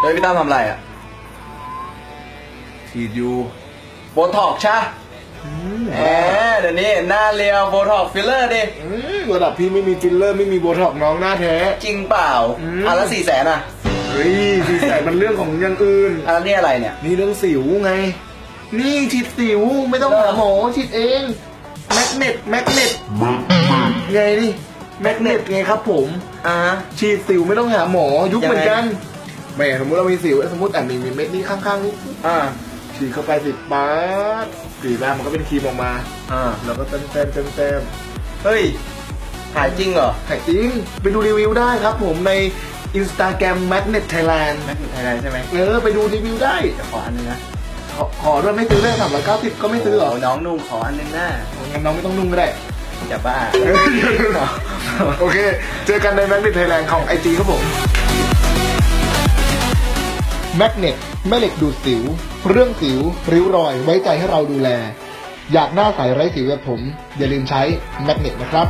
โดยพี่ตั้มทำอะไรอะฉีดอยู่โบท็อกใช่ปะแหมเดี๋ยวนี้หน้าเรียวโบท็อกฟิลเลอร์ดิ อืมระดับพี่ไม่มีฟิลเลอร์ไม่มีโบท็อกซ์น้องหน้าแท้ จริงเปล่าอืม อะแล้วสี่แสนอะเฮ้ยสีแสนมันเรื่องของอย่างอื่นอะแล้วนี่อะไรเนี่ย นี่เรื่องสิวไง นี่ฉีดสิวไม่ต้องหาหมอฉีดเอง แมกเนตแมกเนตไงนี่ แมกเนตไงครับผม อ่าฮะฉีดสิวไม่ต้องหาหมอยุคยังไงเหมือนกัน แหม่สมมติเรามีสิวสมมติอะมีมีเม็ดนี้ข้างๆนี่อ่าฉีดเข้าไปสิบาทสีแดงมันก็เป็นครีมออกมา อ่าแล้วก็เต็มเต็มเต็มเต็มเฮ้ยหายจริงเหรอถ่ายจริงไปดูรีวิวได้ครับผมใน Instagram Magnet Thailand แม็กซ์ไทยแลนด์ใช่ไหมเออไปดูรีวิวได้เดี๋ยวขออันนึงนะขอขอด้วยไม่ซื้อได้สามร้อยเก้าสิบก็ไม่ซื้อหรอโน้องนุ่งขออันนึงนะงั้นน้องไม่ต้องนุ่งก็ได้อย่าบ้า โอเค เจอกันใน Magnet Thailand ของ IG ครับผม แมกเนตแม่เหล็กดูดสิว เรื่องสิว ริ้วรอย ไว้ใจให้เราดูแล อยากหน้าใสไร้สิวแบบผม อย่าลืมใช้แมกเนตนะครับ